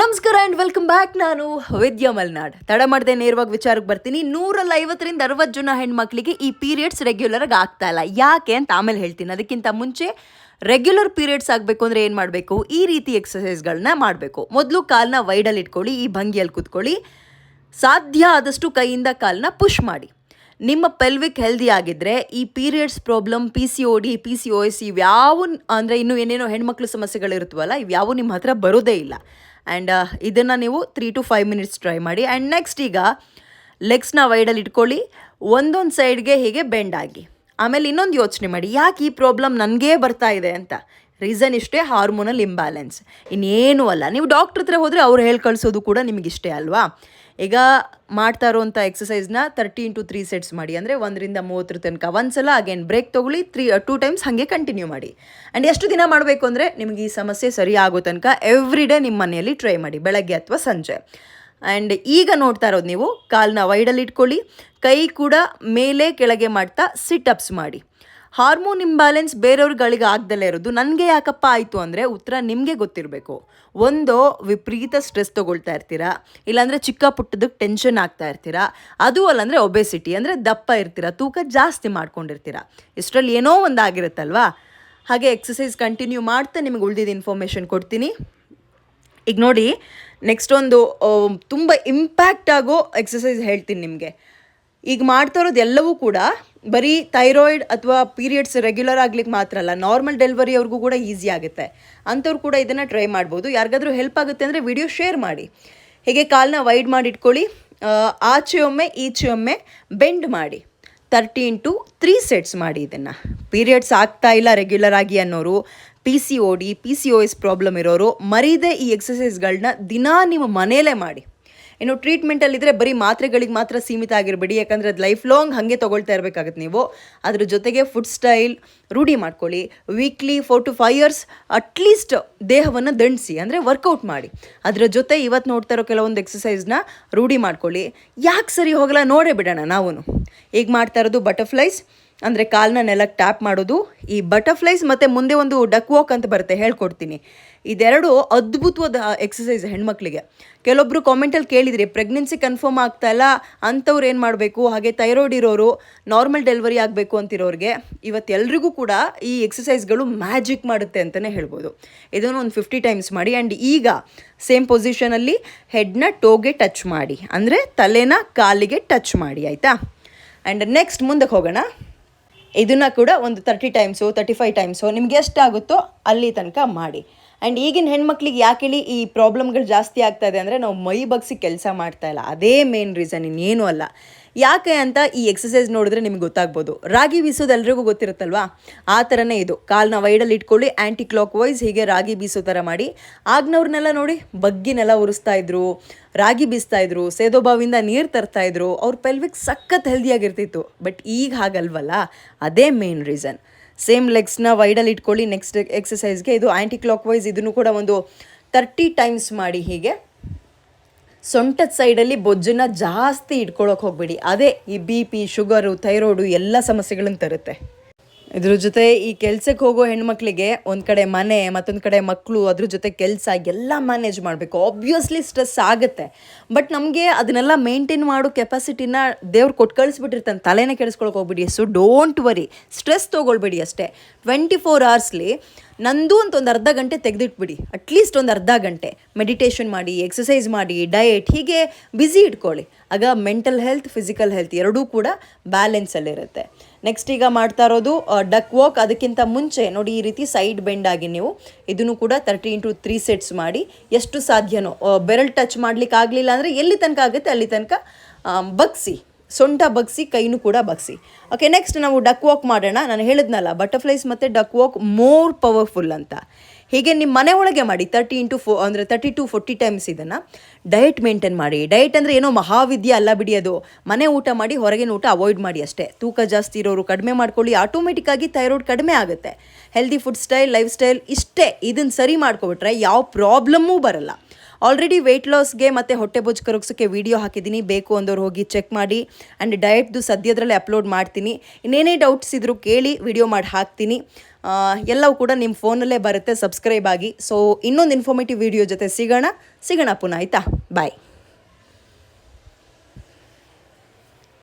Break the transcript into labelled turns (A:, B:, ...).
A: ನಮಸ್ಕಾರ and welcome back ನಾನು ವಿದ್ಯಾ ಮಲ್ನಾಡ್. ತಡ ಮಾಡದೆ ನೇರವಾಗಿ ವಿಚಾರಕ್ಕೆ ಬರ್ತೀನಿ. ನೂರಲ್ಲಿ ಐವತ್ತರಿಂದ ಅರವತ್ತು ಜನ ಹೆಣ್ಮಕ್ಳಿಗೆ ಈ ಪೀರಿಯಡ್ಸ್ ರೆಗ್ಯುಲರ್ ಆಗಿ ಆಗ್ತಾ ಇಲ್ಲ. ಯಾಕೆ ಅಂತ ಆಮೇಲೆ ಹೇಳ್ತೀನಿ. ಅದಕ್ಕಿಂತ ಮುಂಚೆ ರೆಗ್ಯುಲರ್ ಪೀರಿಯಡ್ಸ್ ಆಗಬೇಕು ಅಂದರೆ ಏನು ಮಾಡಬೇಕು? ಈ ರೀತಿ ಎಕ್ಸಸೈಸ್ಗಳನ್ನ ಮಾಡಬೇಕು. ಮೊದಲು ಕಾಲನ್ನ ವೈಡಲ್ಲಿ ಇಟ್ಕೊಳ್ಳಿ, ಈ ಭಂಗಿಯಲ್ಲಿ ಕೂತ್ಕೊಳ್ಳಿ. ಸಾಧ್ಯ ಆದಷ್ಟು ಕೈಯಿಂದ ಕಾಲನ್ನ ಪುಷ್ ಮಾಡಿ. ನಿಮ್ಮ ಪೆಲ್ವಿಕ್ ಹೆಲ್ದಿ ಆಗಿದ್ದರೆ ಈ periods problem P C O D P C O S ಇವ್ಯಾವು ಅಂದರೆ ಇನ್ನೂ ಏನೇನೋ ಹೆಣ್ಮಕ್ಳು ಸಮಸ್ಯೆಗಳಿರುತ್ತವಲ್ಲ ಇವ್ಯಾವು ನಿಮ್ಮ ಹತ್ರ ಬರೋದೇ ಇಲ್ಲ. ಆ್ಯಂಡ್ ಇದನ್ನು ನೀವು three to five minutes try ಮಾಡಿ. ಆ್ಯಂಡ್ ನೆಕ್ಸ್ಟ್ ಈಗ ಲೆಗ್ಸ್ನ ವೈಡಲ್ಲಿ ಇಟ್ಕೊಳ್ಳಿ. ಒಂದೊಂದು ಸೈಡ್ಗೆ ಹೀಗೆ ಬೆಂಡ್ ಆಗಿ. ಆಮೇಲೆ ಇನ್ನೊಂದು ಯೋಚನೆ ಮಾಡಿ. ಯಾಕೆ ಈ ಪ್ರಾಬ್ಲಮ್ ನನಗೇ ಬರ್ತಾ ಇದೆ ಅಂತ? ರೀಸನ್ ಇಷ್ಟೇ ಹಾರ್ಮೋನಲ್ ಇಂಬ್ಯಾಲೆನ್ಸ್ ಇನ್ನೇನು ಅಲ್ಲ. ನೀವು ಡಾಕ್ಟ್ರ್ ಹತ್ರ ಹೋದರೆ ಅವ್ರು ಹೇಳಿ ಕಳಿಸೋದು ಕೂಡ ನಿಮಗಿಷ್ಟೇ ಅಲ್ವಾ? ಈಗ ಮಾಡ್ತಾ ಇರೋವಂಥ ಎಕ್ಸಸೈಸ್ನ ತರ್ಟಿ ಇಂಟು ತ್ರೀ ಸೆಟ್ಸ್ ಮಾಡಿ. ಅಂದರೆ ಒಂದರಿಂದ ಮೂವತ್ತರ ತನಕ. ಒಂದ್ಸಲ ಅಗೇನ್ ಬ್ರೇಕ್ ತೊಗೊಳ್ಳಿ ತ್ರೀ ಟೂ ಟೈಮ್ಸ್ ಹಾಗೆ ಕಂಟಿನ್ಯೂ ಮಾಡಿ. ಆ್ಯಂಡ್ ಎಷ್ಟು ದಿನ ಮಾಡಬೇಕು ಅಂದರೆ ನಿಮಗೆ ಈ ಸಮಸ್ಯೆ ಸರಿ ಆಗೋ ತನಕ ಎವ್ರಿ ಡೇ ನಿಮ್ಮ ಮನೆಯಲ್ಲಿ ಟ್ರೈ ಮಾಡಿ, ಬೆಳಗ್ಗೆ ಅಥವಾ ಸಂಜೆ. ಆ್ಯಂಡ್ ಈಗ ನೋಡ್ತಾ ಇರೋದು ನೀವು ಕಾಲನ್ನ ವೈಡಲ್ಲಿ ಇಟ್ಕೊಳ್ಳಿ, ಕೈ ಕೂಡ ಮೇಲೆ ಕೆಳಗೆ ಮಾಡ್ತಾ ಸಿಟ್ ಅಪ್ಸ್ ಮಾಡಿ. ಹಾರ್ಮೋನ್ ಇಂಬ್ಯಾಲೆನ್ಸ್ ಬೇರೆಯವ್ರಗಳಿಗೆ ಆಗ್ದಲೇ ಇರೋದು. ನನಗೆ ಯಾಕಪ್ಪ ಆಯಿತು ಅಂದರೆ ಉತ್ತರ ನಿಮಗೆ ಗೊತ್ತಿರಬೇಕು. ಒಂದು ವಿಪರೀತ ಸ್ಟ್ರೆಸ್ ತೊಗೊಳ್ತಾ ಇರ್ತೀರಾ, ಇಲ್ಲಾಂದರೆ ಚಿಕ್ಕ ಪುಟ್ಟದಕ್ಕೆ ಟೆನ್ಷನ್ ಆಗ್ತಾ ಇರ್ತೀರಾ, ಅದು ಅಲ್ಲಂದರೆ ಒಬೆಸಿಟಿ, ಅಂದರೆ ದಪ್ಪ ಇರ್ತೀರಾ, ತೂಕ ಜಾಸ್ತಿ ಮಾಡ್ಕೊಂಡಿರ್ತೀರಾ. ಇಷ್ಟರಲ್ಲಿ ಏನೋ ಒಂದು ಆಗಿರುತ್ತಲ್ವಾ? ಹಾಗೆ ಎಕ್ಸಸೈಸ್ ಕಂಟಿನ್ಯೂ ಮಾಡ್ತಾ ನಿಮಗೆ ಉಳಿದಿದ್ದ ಇನ್ಫಾರ್ಮೇಷನ್ ಕೊಡ್ತೀನಿ. ಈಗ ನೋಡಿ, ನೆಕ್ಸ್ಟ್ ಒಂದು ತುಂಬ ಇಂಪ್ಯಾಕ್ಟ್ ಆಗೋ ಎಕ್ಸಸೈಸ್ ಹೇಳ್ತೀನಿ ನಿಮಗೆ. ಈಗ ಮಾಡ್ತಾ ಇರೋದು ಕೂಡ ಬರೀ ಥೈರಾಯ್ಡ್ ಅಥವಾ ಪೀರಿಯಡ್ಸ್ ರೆಗ್ಯುಲರ್ ಆಗ್ಲಿಕ್ಕೆ ಮಾತ್ರ ಅಲ್ಲ ನಾರ್ಮಲ್ ಡೆಲಿವರಿ ಅವ್ರಿಗೂ ಕೂಡ ಈಸಿ ಆಗುತ್ತೆ. ಅಂಥವ್ರು ಕೂಡ ಇದನ್ನು ಟ್ರೈ ಮಾಡ್ಬೋದು. ಯಾರಿಗಾದ್ರೂ ಹೆಲ್ಪ್ ಆಗುತ್ತೆ ಅಂದರೆ ವಿಡಿಯೋ ಶೇರ್ ಮಾಡಿ. ಹೇಗೆ ಕಾಲನ್ನ ವೈಡ್ ಮಾಡಿ ಇಟ್ಕೊಳ್ಳಿ ಆ, ಆಚೆ ಒಮ್ಮೆ ಈಚೆ ಒಮ್ಮೆ ಬೆಂಡ್ ಮಾಡಿ. ತರ್ಟಿ ಇಂಟು ತ್ರೀ ಸೆಟ್ಸ್ ಮಾಡಿ ಇದನ್ನು. ಪೀರಿಯಡ್ಸ್ ಆಗ್ತಾ ಇಲ್ಲ ರೆಗ್ಯುಲರ್ ಆಗಿ ಅನ್ನೋರು P C O D P C O S problem ಇರೋರು ಮರೀದೆ ಈ ಎಕ್ಸಸೈಸ್ಗಳನ್ನ ದಿನಾ ನಿಮ್ಮ ಮನೆಯಲ್ಲೇ ಮಾಡಿ. ಇನ್ನು ಟ್ರೀಟ್ಮೆಂಟಲ್ಲಿದ್ದರೆ ಬರೀ ಮಾತ್ರೆಗಳಿಗೆ ಮಾತ್ರ ಸೀಮಿತ ಆಗಿರಬೇಡಿ, ಯಾಕಂದರೆ ಅದು ಲೈಫ್ ಲಾಂಗ್ ಹಾಗೆ ತೊಗೊಳ್ತಾ ಇರಬೇಕಾಗುತ್ತೆ ನೀವು. ಅದ್ರ ಜೊತೆಗೆ ಫುಡ್ ಸ್ಟೈಲ್ ರೂಢಿ ಮಾಡ್ಕೊಳ್ಳಿ. Weekly four to five years at least ದೇಹವನ್ನು ದಂಡಿಸಿ, ಅಂದರೆ ವರ್ಕೌಟ್ ಮಾಡಿ. ಅದರ ಜೊತೆ ಇವತ್ತು ನೋಡ್ತಾ ಇರೋ ಕೆಲವೊಂದು ಎಕ್ಸಸೈಸ್ನ ರೂಢಿ ಮಾಡ್ಕೊಳ್ಳಿ. ಯಾಕೆ ಸರಿ ಹೋಗಲ್ಲ, ನೋಡೇ ಬಿಡೋಣ ನಾವು ಈಗ ಮಾಡ್ತಾ ಇರೋದು ಬಟರ್ಫ್ಲೈಸ್ ಅಂದರೆ ಕಾಲನ್ನ ನೆಲಕ್ಕೆ ಟ್ಯಾಪ್ ಮಾಡೋದು, ಈ ಬಟರ್ಫ್ಲೈಸ್ ಮತ್ತು ಮುಂದೆ ಒಂದು ಡಕ್ ವಾಕ್ ಅಂತ ಬರುತ್ತೆ, ಹೇಳ್ಕೊಡ್ತೀನಿ. ಇದೆರಡು ಅದ್ಭುತವಾದ ಎಕ್ಸಸೈಸ್ ಹೆಣ್ಮಕ್ಳಿಗೆ. ಕೆಲವೊಬ್ಬರು ಕಾಮೆಂಟಲ್ಲಿ ಕೇಳಿದ್ರಿ ಪ್ರೆಗ್ನೆನ್ಸಿ ಕನ್ಫರ್ಮ್ ಆಗ್ತಾ ಇಲ್ಲ, ಅಂಥವ್ರು ಏನು ಮಾಡಬೇಕು? ಹಾಗೆ ಥೈರಾಯ್ಡ್ ಇರೋರು ನಾರ್ಮಲ್ ಡೆಲಿವರಿ ಆಗಬೇಕು ಅಂತಿರೋರಿಗೆ ಇವತ್ತೆಲ್ರಿಗೂ ಕೂಡ ಈ ಎಕ್ಸಸೈಸ್ಗಳು ಮ್ಯಾಜಿಕ್ ಮಾಡುತ್ತೆ ಅಂತಲೇ ಹೇಳ್ಬೋದು. ಇದನ್ನು ಒಂದು ಫಿಫ್ಟಿ ಟೈಮ್ಸ್ ಮಾಡಿ ಆ್ಯಂಡ್ ಈಗ ಸೇಮ್ ಪೊಸಿಷನಲ್ಲಿ ಹೆಡ್ನ ಟೋಗೆ ಟಚ್ ಮಾಡಿ, ಅಂದರೆ ತಲೆನ ಕಾಲಿಗೆ ಟಚ್ ಮಾಡಿ, ಆಯಿತಾ? ಆ್ಯಂಡ್ ನೆಕ್ಸ್ಟ್ ಮುಂದಕ್ಕೆ ಹೋಗೋಣ. ಇದನ್ನು ಕೂಡ ಒಂದು thirty times thirty five times ನಿಮ್ಗೆ ಎಷ್ಟಾಗುತ್ತೋ ಅಲ್ಲಿ ತನಕ ಮಾಡಿ. ಆ್ಯಂಡ್ ಈಗಿನ ಹೆಣ್ಮಕ್ಳಿಗೆ ಯಾಕೆ ಹೇಳಿ ಈ ಪ್ರಾಬ್ಲಮ್ಗಳು ಜಾಸ್ತಿ ಆಗ್ತಾ ಇದೆ ಅಂದರೆ ನಾವು ಮೈ ಬಗ್ಸಿ ಕೆಲಸ ಮಾಡ್ತಾ ಇಲ್ಲ. ಅದೇ ಮೇನ್ ರೀಸನ್ ಇನ್ನೇನು ಅಲ್ಲ. ಯಾಕೆ ಅಂತ ಈ ಎಕ್ಸಸೈಸ್ ನೋಡಿದ್ರೆ ನಿಮ್ಗೆ ಗೊತ್ತಾಗ್ಬೋದು. ರಾಗಿ ಬೀಸೋದು ಎಲ್ರಿಗೂ ಗೊತ್ತಿರುತ್ತಲ್ವಾ? ಆ ಥರನೇ ಇದು. ಕಾಲನ್ನ ವೈಡಲ್ಲಿ ಇಟ್ಕೊಳ್ಳಿ ಆ್ಯಂಟಿ ಕ್ಲಾಕ್ ವೈಸ್ ಹೀಗೆ ರಾಗಿ ಬೀಸೋ ಥರ ಮಾಡಿ. ಆಗ್ನವ್ರನ್ನೆಲ್ಲ ನೋಡಿ, ಬಗ್ಗಿನೆಲ್ಲ ಉರಿಸ್ತಾ ಇದ್ರು, ರಾಗಿ ಬೀಸ್ತಾ ಇದ್ರು ಸೇದೋಬಾವಿಂದ ನೀರು ತರ್ತಾ ಇದ್ರು, ಅವ್ರ ಪೆಲ್ವಿಕ್ ಸಖತ್ ಹೆಲ್ದಿಯಾಗಿರ್ತಿತ್ತು ಬಟ್ ಈಗ ಹಾಗಲ್ವಲ್ಲ? ಅದೇ ಮೇನ್ ರೀಸನ್ ಸೇಮ್ ಲೆಗ್ಸ್ನ ವೈಡಲ್ಲಿ ಇಟ್ಕೊಳ್ಳಿ ನೆಕ್ಸ್ಟ್ ಎಕ್ಸಸೈಸ್ಗೆ ಇದು ಆ್ಯಂಟಿ ಕ್ಲಾಕ್ ವೈಸ್ ಇದನ್ನು ಕೂಡ ಒಂದು ತರ್ಟಿ ಟೈಮ್ಸ್ ಮಾಡಿ ಹೀಗೆ. ಸೊಂಟದ ಸೈಡಲ್ಲಿ ಬೊಜ್ಜನ್ನ ಜಾಸ್ತಿ ಇಟ್ಕೊಳ್ಳೋಕೆ ಹೋಗ್ಬೇಡಿ. ಅದೇ ಈ ಬಿ ಪಿ ಶುಗರು ಥೈರಾಯ್ಡು ಎಲ್ಲ ಸಮಸ್ಯೆಗಳನ್ನು ತರುತ್ತೆ. ಇದ್ರ ಜೊತೆ ಈ ಕೆಲ್ಸಕ್ಕೆ ಹೋಗೋ ಹೆಣ್ಮಕ್ಳಿಗೆ ಒಂದು ಕಡೆ ಮನೆ, ಮತ್ತೊಂದು ಕಡೆ ಮಕ್ಕಳು ಅದ್ರ ಜೊತೆ ಕೆಲಸ ಎಲ್ಲ ಮ್ಯಾನೇಜ್ ಮಾಡಬೇಕು. ಆಬ್ವಿಯಸ್ಲಿ ಸ್ಟ್ರೆಸ್ ಆಗುತ್ತೆ. ಬಟ್ ನಮಗೆ ಅದನ್ನೆಲ್ಲ ಮೇಂಟೈನ್ ಮಾಡೋ ಕೆಪಾಸಿಟಿನ ದೇವ್ರು ಕೊಟ್ಟು ಕಳಿಸ್ಬಿಟ್ಟಿರ್ತಾನೆ. ತಲೆನೇ ಕೆಡಿಸ್ಕೊಳಕ್ಕೆ ಹೋಗ್ಬಿಡಿ ಸೊ ಡೋಂಟ್ ವರಿ ಸ್ಟ್ರೆಸ್ ತೊಗೊಳ್ಬೇಡಿ ಅಷ್ಟೇ. ಟ್ವೆಂಟಿ ಫೋರ್ ಅವರ್ಸ್ಲಿ ನಂದು ಅಂತ ಒಂದು ಅರ್ಧ ಗಂಟೆ ತೆಗೆದಿಟ್ಬಿಡಿ. ಅಟ್ಲೀಸ್ಟ್ ಒಂದು ಅರ್ಧ ಗಂಟೆ. ಮೆಡಿಟೇಷನ್ ಮಾಡಿ ಎಕ್ಸಸೈಸ್ ಮಾಡಿ ಡಯೆಟ್ ಹೀಗೆ ಬ್ಯುಸಿ ಇಟ್ಕೊಳ್ಳಿ. ಆಗ ಮೆಂಟಲ್ ಹೆಲ್ತ್ ಫಿಸಿಕಲ್ ಹೆಲ್ತ್ ಎರಡೂ ಕೂಡ ಬ್ಯಾಲೆನ್ಸಲ್ಲಿರುತ್ತೆ ನೆಕ್ಸ್ಟ್ ಈಗ ಮಾಡ್ತಾ ಇರೋದು ಡಕ್ ವಾಕ್ ಅದಕ್ಕಿಂತ ಮುಂಚೆ, ನೋಡಿ ಈ ರೀತಿ ಸೈಡ್ ಬೆಂಡ್ ಆಗಿ ನೀವು ಇದನ್ನು ಕೂಡ ತರ್ಟಿ ಇಂಟು ತ್ರೀ ಸೆಟ್ಸ್ ಮಾಡಿ. ಎಷ್ಟು ಸಾಧ್ಯನೋ ಬೆರಳು ಟಚ್ ಮಾಡ್ಲಿಕ್ಕೆ ಆಗಲಿಲ್ಲ ಅಂದರೆ ಎಲ್ಲಿ ತನಕ ಆಗುತ್ತೆ, ಅಲ್ಲಿ ತನಕ ಬಗ್ಸಿ. ಸೊಂಟ ಬಗ್ಸಿ, ಕೈನೂ ಕೂಡ ಬಗ್ಸಿ. ಓಕೆ ನೆಕ್ಸ್ಟ್ ನಾವು ಡಕ್ ವಾಕ್ ಮಾಡೋಣ. ನಾನು ಹೇಳಿದ್ನಲ್ಲ ಬಟರ್ಫ್ಲೈಸ್ ಮತ್ತು ಡಕ್ ವಾಕ್ ಮೋರ್ ಪವರ್ಫುಲ್ ಅಂತ. ಹೀಗೆ ನಿಮ್ಮ ಮನೆ ಒಳಗೆ ಮಾಡಿ ತರ್ಟಿ ಇಂಟು ಫೋ ಅಂದರೆ ತರ್ಟಿ ಟು ಫೋರ್ಟಿ ಟೈಮ್ಸ್ ಇದನ್ನು ಡಯಟ್ ಮೇಂಟೈನ್ ಮಾಡಿ. ಡಯಟ್ ಅಂದರೆ ಏನೋ ಮಹಾವಿದ್ಯೆ ಅಲ್ಲ ಬಿಡಿ ಅದು. ಮನೆ ಊಟ ಮಾಡಿ, ಹೊರಗಿನ ಊಟ ಅವಾಯ್ಡ್ ಮಾಡಿ ಅಷ್ಟೇ. ತೂಕ ಜಾಸ್ತಿ ಇರೋರು ಕಡಿಮೆ ಮಾಡ್ಕೊಳ್ಳಿ ಆಟೋಮೆಟಿಕ್ಕಾಗಿ ಥೈರಾಯ್ಡ್ ಕಡಿಮೆ ಆಗುತ್ತೆ. Healthy food style life style ಇಷ್ಟೇ. ಇದನ್ನು ಸರಿ ಮಾಡ್ಕೊಬಿಟ್ರೆ ಯಾವ ಪ್ರಾಬ್ಲಮ್ಮೂ ಬರಲ್ಲ. ಆಲ್ರೆಡಿ ವೆಯ್ಟ್ ಲಾಸ್ಗೆ ಮತ್ತು ಹೊಟ್ಟೆ ಬೊಜ್ಜು ಕರಗಿಸೋಕ್ಕೆ ವೀಡಿಯೋ ಹಾಕಿದ್ದೀನಿ. ಬೇಕು ಅಂದವ್ರು ಹೋಗಿ ಚೆಕ್ ಮಾಡಿ. ಆ್ಯಂಡ್ ಡಯಟ್ದು ಸದ್ಯದರಲ್ಲೇ ಅಪ್ಲೋಡ್ ಮಾಡ್ತೀನಿ. ಇನ್ನೇನೇ ಡೌಟ್ಸ್ ಇದ್ದರೂ ಕೇಳಿ ವಿಡಿಯೋ ಮಾಡಿ ಹಾಕ್ತೀನಿ. ಎಲ್ಲವೂ ಕೂಡ ನಿಮ್ಮ ಫೋನಲ್ಲೇ ಬರುತ್ತೆ. ಸಬ್ಸ್ಕ್ರೈಬ್ ಆಗಿ. ಸೊ ಇನ್ನೊಂದು ಇನ್ಫಾರ್ಮೇಟಿವ್ ವಿಡಿಯೋ ಜೊತೆ ಸಿಗೋಣ. ಸಿಗೋಣ ಪುನಃ, ಆಯಿತಾ? ಬಾಯ್